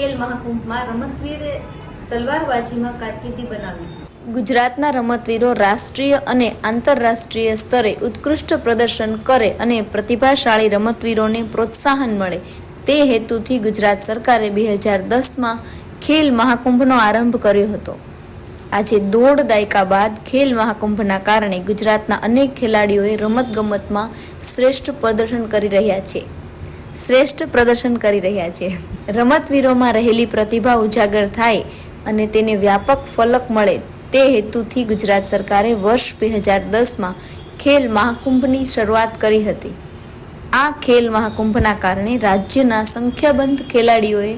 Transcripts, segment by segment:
ખેલ મહાકુંભમાં રમતવીર તલવારબાજીમાં કારકિર્દી બનાવી. ગુજરાતના રમતવીરો રાષ્ટ્રીય અને આંતરરાષ્ટ્રીય સ્તરે ઉત્કૃષ્ટ પ્રદર્શન કરે અને પ્રતિભાશાળી રમતવીરોને પ્રોત્સાહન મળે. તે હેતુથી ગુજરાત સરકારે બે હજાર દસમાં ખેલ મહાકુંભનો આરંભ કર્યો હતો. આજે દોઢ દાયકા બાદ ખેલ મહાકુંભના કારણે ગુજરાતના અનેક ખેલાડીઓએ રમતગમતમાં શ્રેષ્ઠ પ્રદર્શન કરી રહ્યા છે. શ્રેષ્ઠ પ્રદર્શન કરી રહ્યા છે. રમતવીરોમાં રહેલી પ્રતિભા ઉજાગર થાય અને તેને વ્યાપક ફલક મળે તે હેતુથી ગુજરાત સરકારે વર્ષ બે હજાર દસમાં ખેલ મહાકુંભની શરૂઆત કરી હતી. આ ખેલ મહાકુંભના કારણે રાજ્યના સંખ્યાબંધ ખેલાડીઓએ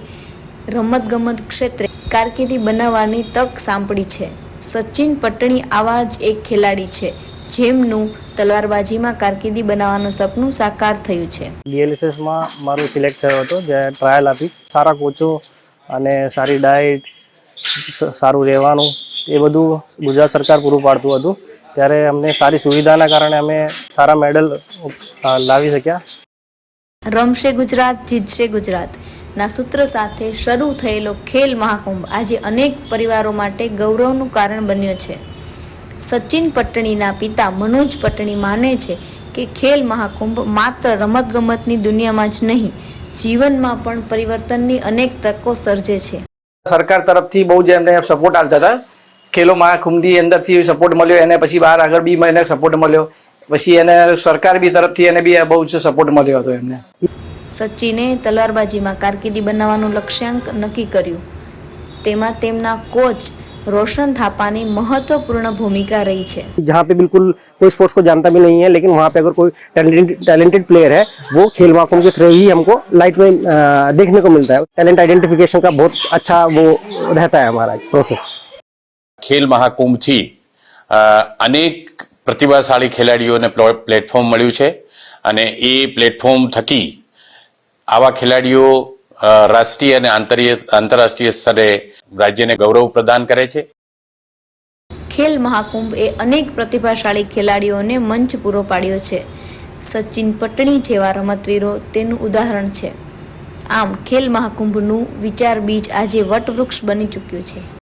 રમતગમત ક્ષેત્રે કારકિર્દી બનાવવાની તક સાંપડી છે. સચિન પટણી આવા જ એક ખેલાડી છે. જેમનું તલવારબાજીમાં કારકિર્દી બનાવવાનું સપનું સાકાર થયું છે. બીએલએસએસમાં મારું સિલેક્ટ થયો હતો જે ટ્રાયલ આપી. સારા કોચો અને સારી ડાયટ સારું રહેવાનું એ બધું ગુજરાત સરકાર પૂરું પાડતું હતું. ત્યારે અમને સારી સુવિધાના કારણે અમે સારા મેડલ લાવી શક્યા. રમશે ગુજરાત જીતશે ગુજરાત. ના સૂત્ર સાથે શરૂ થયેલો ખેલ મહાકુંભ આજે અનેક પરિવારો માટે ગૌરવનું કારણ બન્યો છે. સચિન પટણીના પિતા મનોજ પટણી માને છે કે ખેલ મહાકુંભ માત્ર રમતગમતની દુનિયામાં જ નહીં જીવનમાં પણ પરિવર્તનની અનેક તકો સર્જે છે. સરકાર તરફથી બહુ જ એમને સપોર્ટ આપતા હતા. ખેલો મહાકુંભની અંદરથી સપોર્ટ મળ્યો એને પછી બહાર આગળ બી એને સપોર્ટ મળ્યો. પછી એને સરકાર બી તરફથી એને બી બહુ જ સપોર્ટ મળ્યો હતો એમને. સચિને તલવારબાજીમાં કારકિર્દી બનાવવાનું લક્ષ્યાંક નક્કી કર્યું. તેમાં તેમના કોચ રોશન થાપાની મહત્વપૂર્ણ ભૂમિકા રહી છે जहाँ पे बिल्कुल कोई स्पोर्ट्स को जानता भी नहीं है लेकिन वहाँ पे अगर कोई टैलेंटेड टैलेंटेड प्लेयर है वो खेल महाकुंभ के थ्रू ही हमको लाइट में अ, देखने को मिलता है टैलेंट आइडेंटिफिकेशन का बहुत अच्छा वो रहता है हमारा प्रोसेस ખેલ મહાકુંભથી અ, અનેક પ્રતિભાશાળી ખેલાડીઓને પ્લો- પ્લેટફોર્મ મળ્યું છે અને એ પ્લેટફોર્મ થકી આવા ખેલાડીઓ અ, રાષ્ટ્રીય અને આંતરરાષ્ટ્રીય સ્તરે રાજ્યને ગૌરવ પ્રદાન કરે છે. ખેલ મહાકુંભ એ અનેક પ્રતિભાશાળી ખેલાડીઓને મંચ પૂરો પાડ્યો છે. સચિન પટણી જેવા રમતવીરો તેનું ઉદાહરણ છે. આમ, ખેલ મહાકુંભનું વિચાર બીજ આજે વટવૃક્ષ બની ચૂક્યું છે.